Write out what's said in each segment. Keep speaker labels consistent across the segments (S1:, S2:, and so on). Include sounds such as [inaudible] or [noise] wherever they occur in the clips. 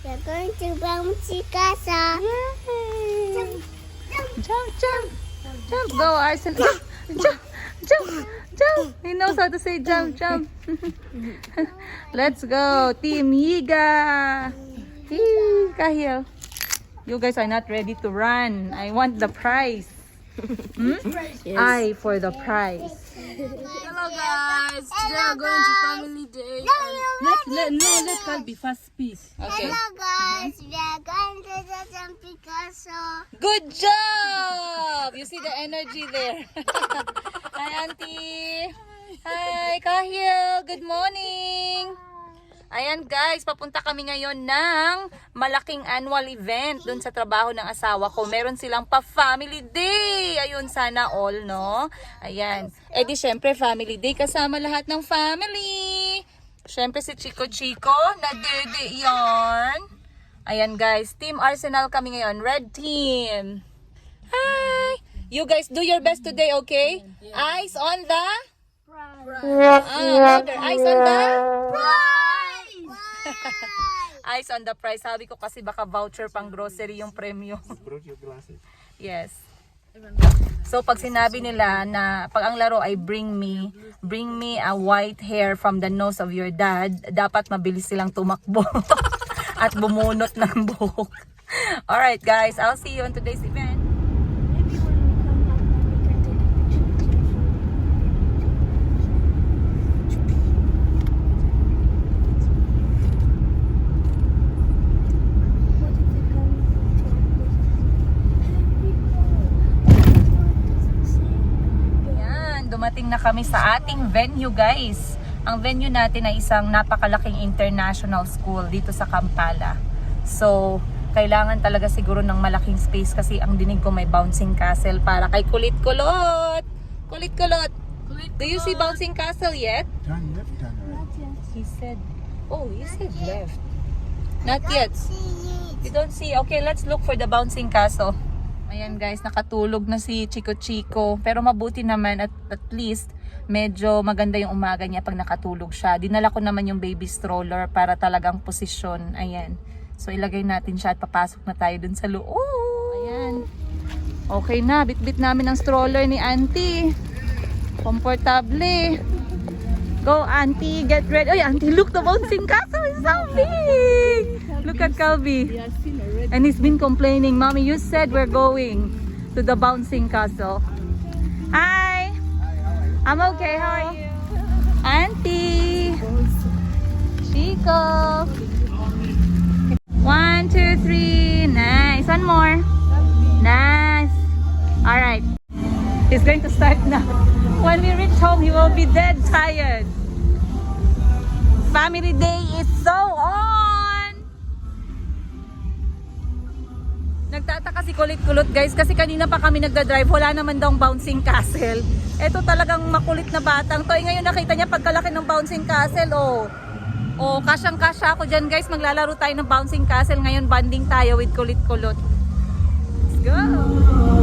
S1: We're going to bouncy casa.
S2: Yay! Jump, jump, jump. Go, Arsen. Jump, jump, jump, jump. He knows how to say jump, jump. [laughs] Let's go, Team Yiga. Yee, Kahil. You guys are not ready to run. I want the prize. Hmm? I for the prize.
S3: Hello guys, today we're going to family day. Let let no let Calbi fast speak.
S2: Okay.
S1: Hello guys, we are going to the San Picasso.
S2: Good job! You see the energy there. [laughs] Hi, Auntie. Hi, Kahil. Good morning. Ayan guys, papunta kami ngayon ng malaking annual event dun sa trabaho ng asawa ko. Meron silang pa-family day. Ayun, sana all, no? Ayan. Eh di syempre, family day kasama lahat ng family. Syempre si Chico Chico, nadede yarn. Ayan guys, Team Arsenal kami ngayon. Red team. Hi! You guys do your best today, okay? Eyes on the... Ah, louder. Eyes on the... [laughs] Eyes on the prize. Sabi ko kasi baka voucher pang grocery yung premyo. yes. So pag sinabi nila na pag ang laro ay bring me, bring me a white hair from the nose of your dad, dapat mabilis silang tumakbo [laughs] at bumunot ng buhok. Alright guys, I'll see you on today's event. Na kami sa ating venue guys. Ang venue natin ay isang napakalaking international school dito sa Kampala. So, kailangan talaga siguro ng malaking space kasi ang dinig ko may bouncing castle para kay Kulit-Kulot. Kulit-Kulot. Do you see bouncing castle yet?
S4: Turn left, turn right.
S2: He said, oh, he said left. Not yet. You don't see. Okay, let's look for the bouncing castle. Ayan guys, nakatulog na si Chico Chico. Pero mabuti naman at at least medyo maganda yung umaga niya pag nakatulog siya. Dinala ko naman yung baby stroller para talagang posisyon. Ayan. So ilagay natin siya at papasok na tayo dun sa loob. Ayan. Okay na, bitbit namin ang stroller ni Auntie. Komportable. Go, Auntie. Get ready. Oy, Auntie, look, the bouncing castle is so big. Look at Calvi. And he's been complaining, Mommy, you said we're going to the bouncing castle. Hi. I'm okay. How are you? Auntie. Chico. One, two, three. Nice. One more. Nice. All right. He's going to start [laughs] now. When we reach home, he will be dead tired. Family day is so on! Kulit-kulot guys kasi kanina pa kami nagda-drive, wala naman daw bouncing castle. Ito talagang makulit na batang to. Eh, ngayon nakita niya pagkalaki ng bouncing castle, oh. Oh, kasyang-kasya ako dyan guys. Maglalaro tayo ng bouncing castle. Ngayon banding tayo with kulit-kulot. Let's go!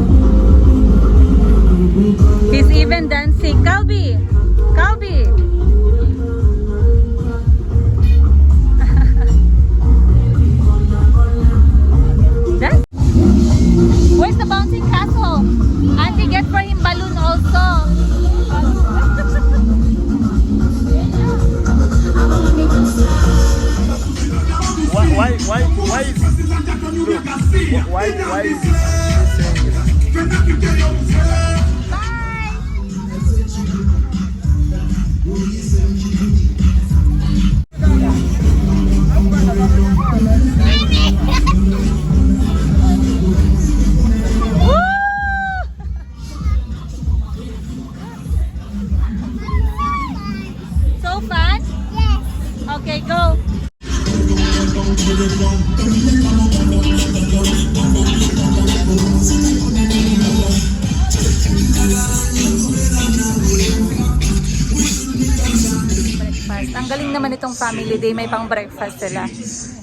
S2: Day, may pang breakfast sila.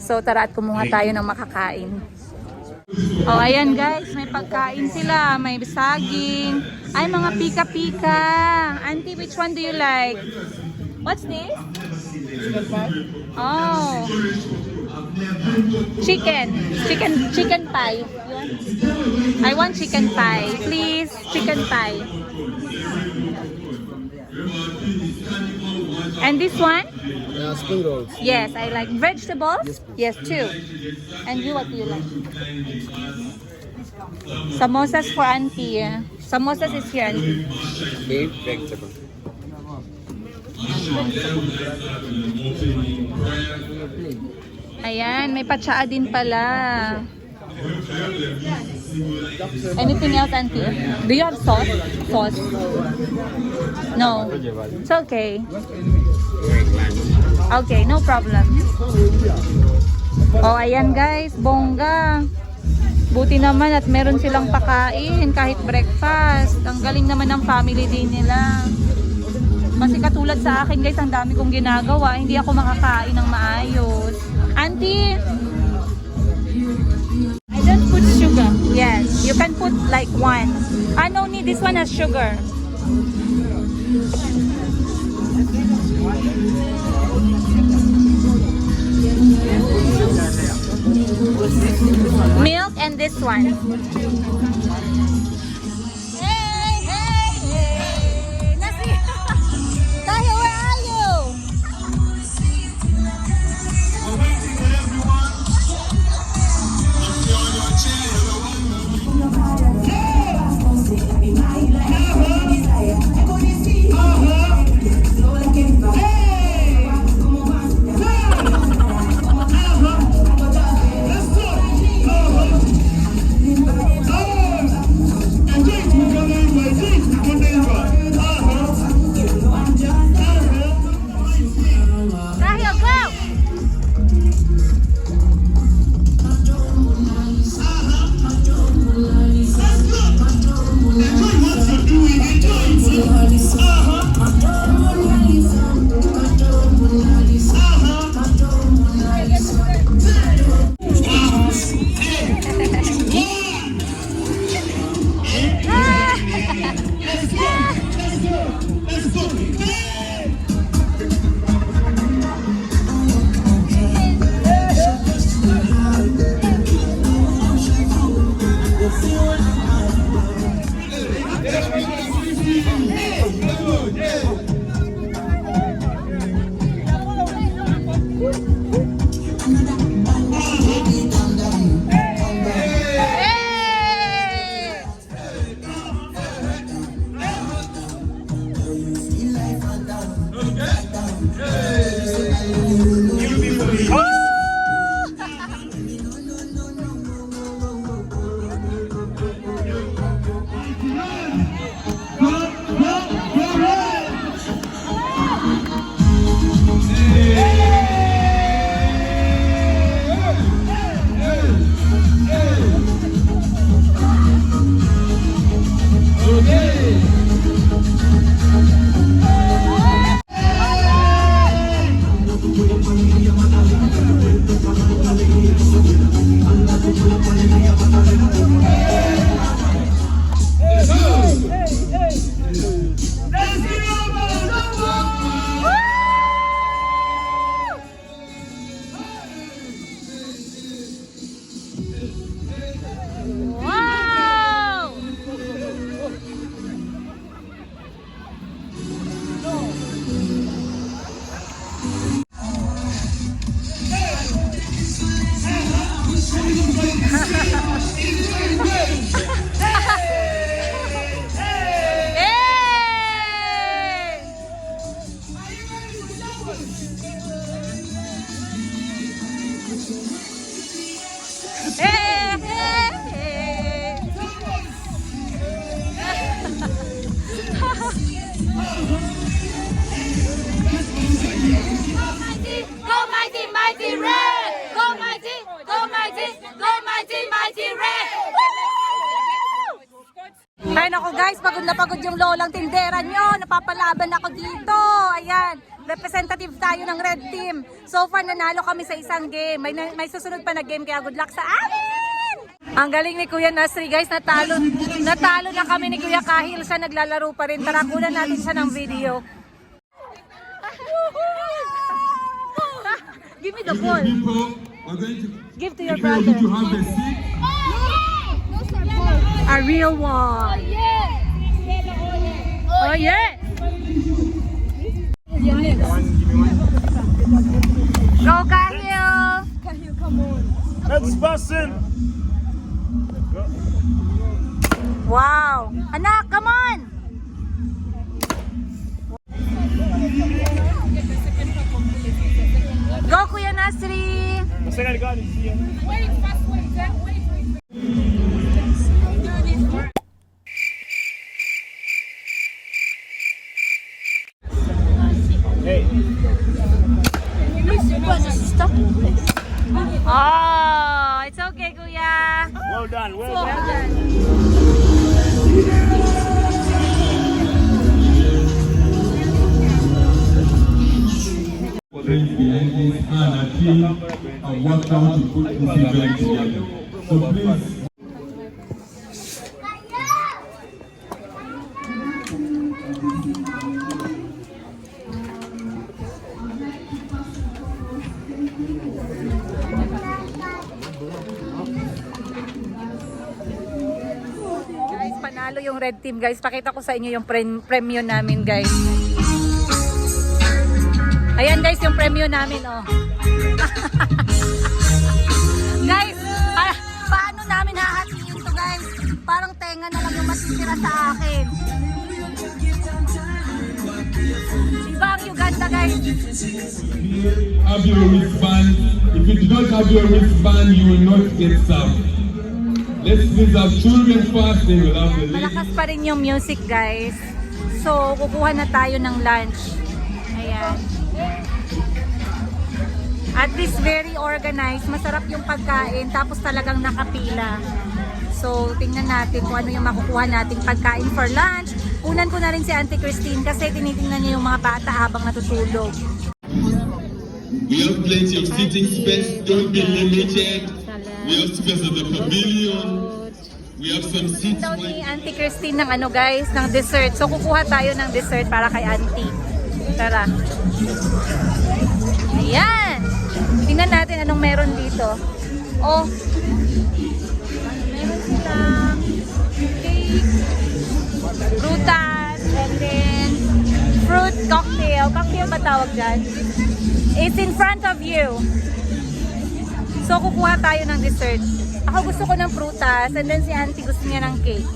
S2: So tara at kumuha tayo ng makakain. Oh, ayan guys, may pagkain sila. May saging. Ay, mga pika-pika. Auntie, which one do you like? What's this? Oh. Chicken. Chicken chicken pie. I want chicken pie. Please, chicken pie. And this one?
S4: Yeah, spring rolls.
S2: Yes, I like vegetables. Yes, two. And you, what do you like? Samosas for auntie. Samosas is here, auntie.
S4: Beef, vegetable.
S2: Ayan, may patsaa din pala. Anything else, auntie? Do you have sauce? Sauce? No. It's okay. Okay, no problem. Oh, ayan guys, bongga. Buti naman at meron silang pakain kahit breakfast. Ang galing naman ng family day nila. Kasi katulad sa akin guys, ang dami kong ginagawa. Hindi ako makakain ng maayos. Auntie! I don't put sugar. Yes, you can put like one. Ah, no need. This one has sugar. Milk and this one. Ay nako guys, pagod na pagod yung lolang tindera nyo. Napapalaban ako dito. Ayan, representative tayo ng red team. So far nanalo kami sa isang game. May, may susunod pa na game kaya good luck sa amin! Ang galing ni Kuya Nasri guys, natalo, natalo na kami ni Kuya Kahil siya naglalaro pa rin. Tara, kunan natin siya ng video. [laughs] Give me the ball. Give to your brother.
S5: have a
S2: real one. Oh yeah. Go Kahil.
S4: Let's bust in.
S2: Wow. Anak, come on. Go Kuya Nasri.
S4: Second gun is here. Hey,
S2: Oh, it's okay Kuya.
S4: well done, well done.
S5: Friends this and worked out to put this event together. So please
S2: Guys, panalo yung red team guys. Pakita ko sa inyo yung pre- premyo namin guys. Ayan guys, yung premyo namin oh. [laughs] guys, pa- paano namin hahatiin to guys? Parang tenga na lang yung matitira sa akin. Iba ang Uganda guys.
S5: have your wristband. If you do not have your wristband, you will not get some. Let's please have children first, then we'll have the ladies.
S2: Malakas pa rin yung music guys. So, kukuha na tayo ng lunch. Ayan. At least very organized. Masarap yung pagkain. Tapos talagang nakapila. So, tingnan natin kung ano yung makukuha nating pagkain for lunch. Unan ko na rin si Auntie Christine kasi tinitingnan niya yung mga bata habang natutulog.
S5: We have plenty of seating space. Don't be limited. We have space at the pavilion. We have some seats.
S2: daw ni Auntie Christine ng ano guys, ng dessert. So kukuha tayo ng dessert para kay Auntie. Tara. Ayan. Tingnan natin anong meron dito. Oh. Meron silang cake, prutas, and then fruit cocktail. Cocktail ba tawag dyan? It's in front of you. So, kukuha tayo ng dessert. Ako gusto ko ng prutas, and then si auntie gusto niya ng cake.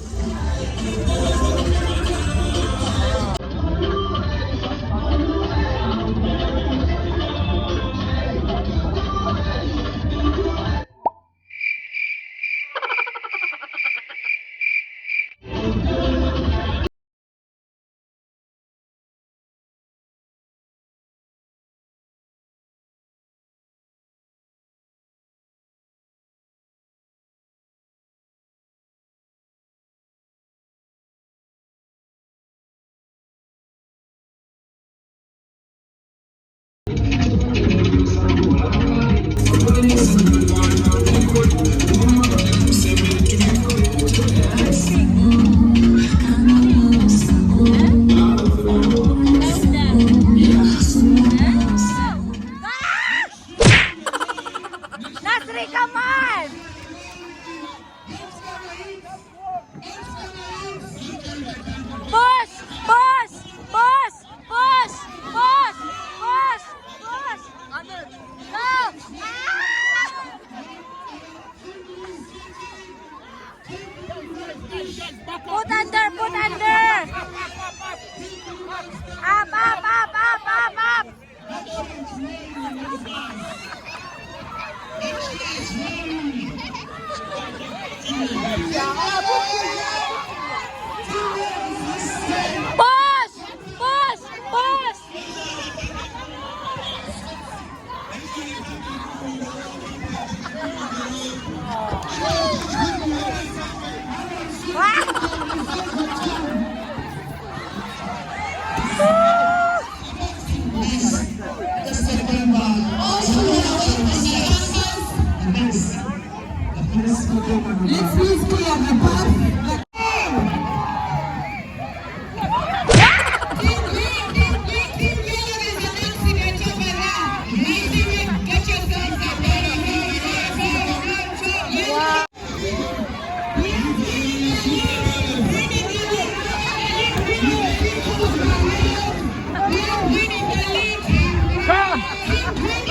S6: O Vem, vem, vem.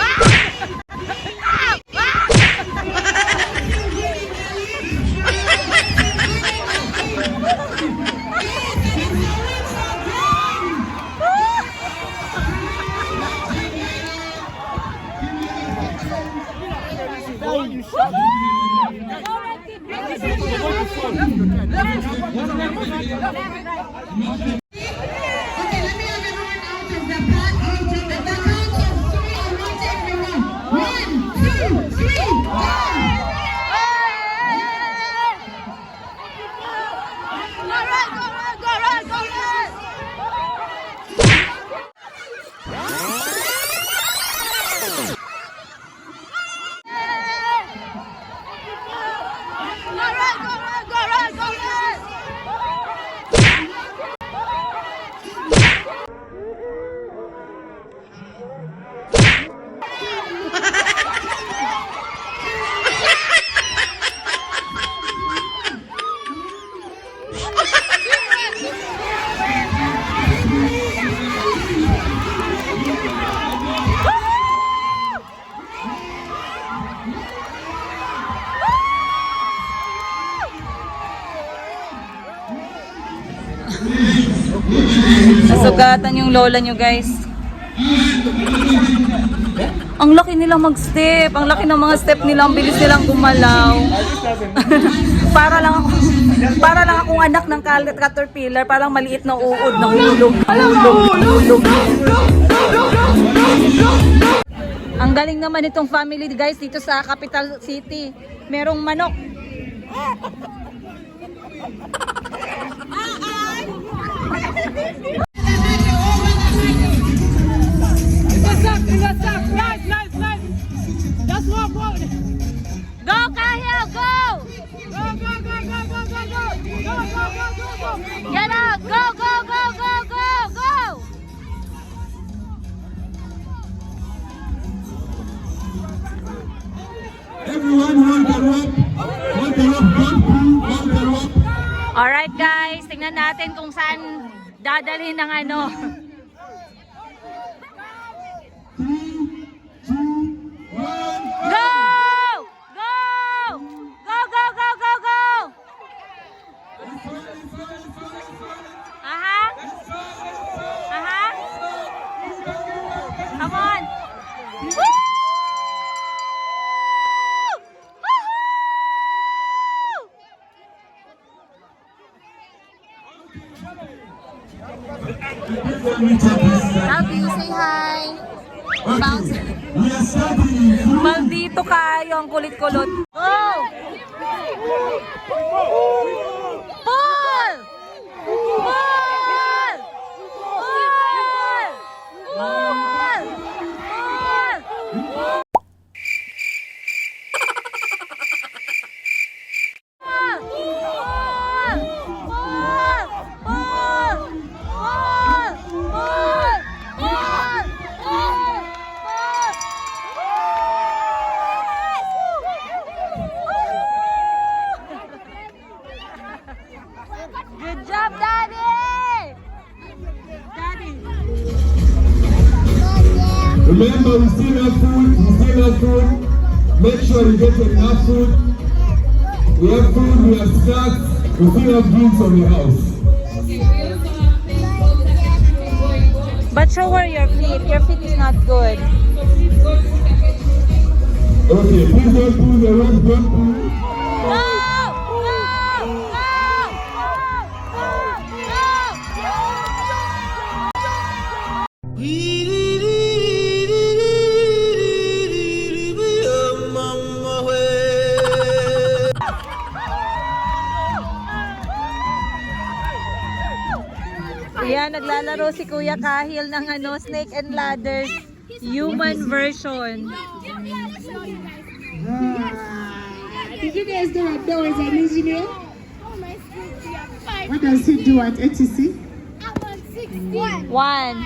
S2: Nasugatan yung lola nyo guys. Ang laki nilang mag-step. Ang laki ng mga step nila. Ang bilis nilang gumalaw. [laughs] para lang ako para lang akong anak ng caterpillar. Parang maliit na uod na. Hulog. Hulog. Ang galing naman itong family guys dito sa capital city. Merong manok. Get up! Go, go, go, go, go, go!
S5: Everyone hold the rope. Hold the rope. Don't pull. Hold the rope.
S2: Alright guys, tingnan natin kung saan dadalhin ng ano. How do you say hi? Bounce. Maldito kayo ang kulit-kulot. Go! Pull!
S5: Make sure you get enough food. We have food. We have snacks. We still have drinks on the house.
S2: But show where your feet. Your feet is not good.
S5: Okay, please don't pull the rope. Don't pull.
S2: Naglalaro si Kuya Kahil ng ano, Snake and Ladders human version.
S6: Did you guys know that Bill is an engineer? What does he do at ATC?
S2: One.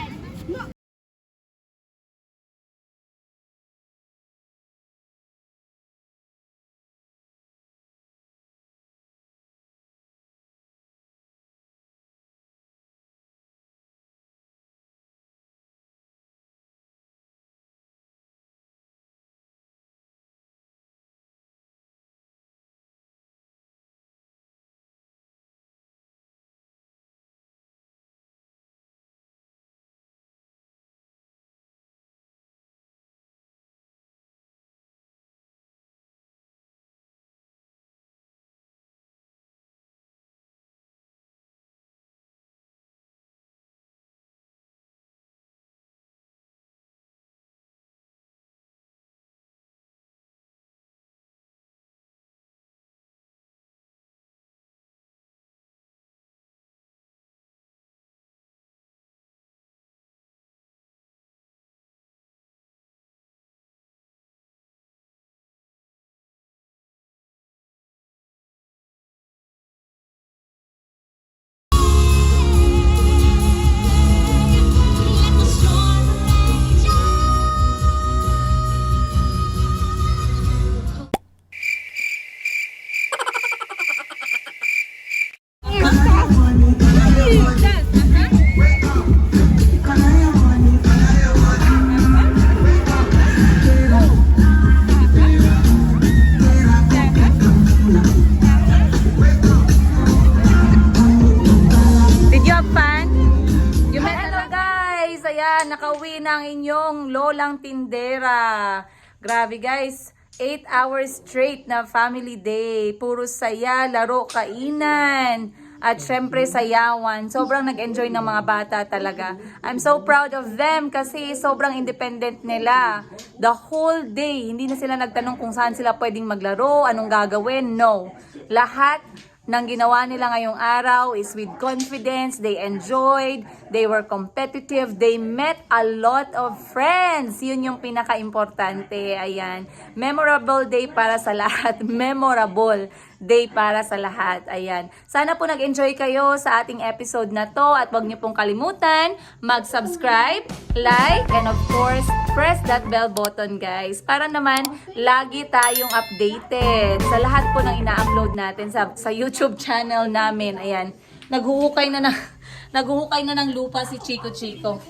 S2: Rin ang inyong lolang tindera. Grabe guys, 8 hours straight na family day. Puro saya, laro, kainan. At syempre sayawan. Sobrang nag-enjoy ng mga bata talaga. I'm so proud of them kasi sobrang independent nila. The whole day, hindi na sila nagtanong kung saan sila pwedeng maglaro, anong gagawin. No. Lahat ng ginawa nila ngayong araw is with confidence. They enjoyed. They were competitive. They met a lot of friends. Yun yung pinaka-importante. Ayan. Memorable day para sa lahat. [laughs] Memorable day para sa lahat. Ayan. Sana po nag-enjoy kayo sa ating episode na to at wag niyo pong kalimutan mag-subscribe, like, and of course, press that bell button guys para naman lagi tayong updated sa lahat po ng ina-upload natin sa, sa YouTube channel namin. Ayan. Naghuhukay na ng, [laughs] naghuhukay na ng lupa si Chico Chico.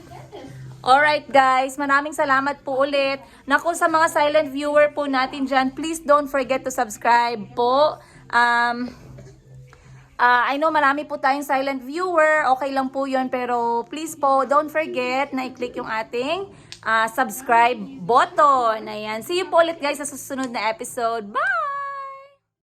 S2: Alright guys, maraming salamat po ulit. Naku sa mga silent viewer po natin dyan, please don't forget to subscribe po. Um, ah, I know marami po tayong silent viewer, okay lang po yun, pero please po, don't forget na i-click yung ating ah, subscribe button. Ayan, see you po ulit guys sa susunod na episode. Bye!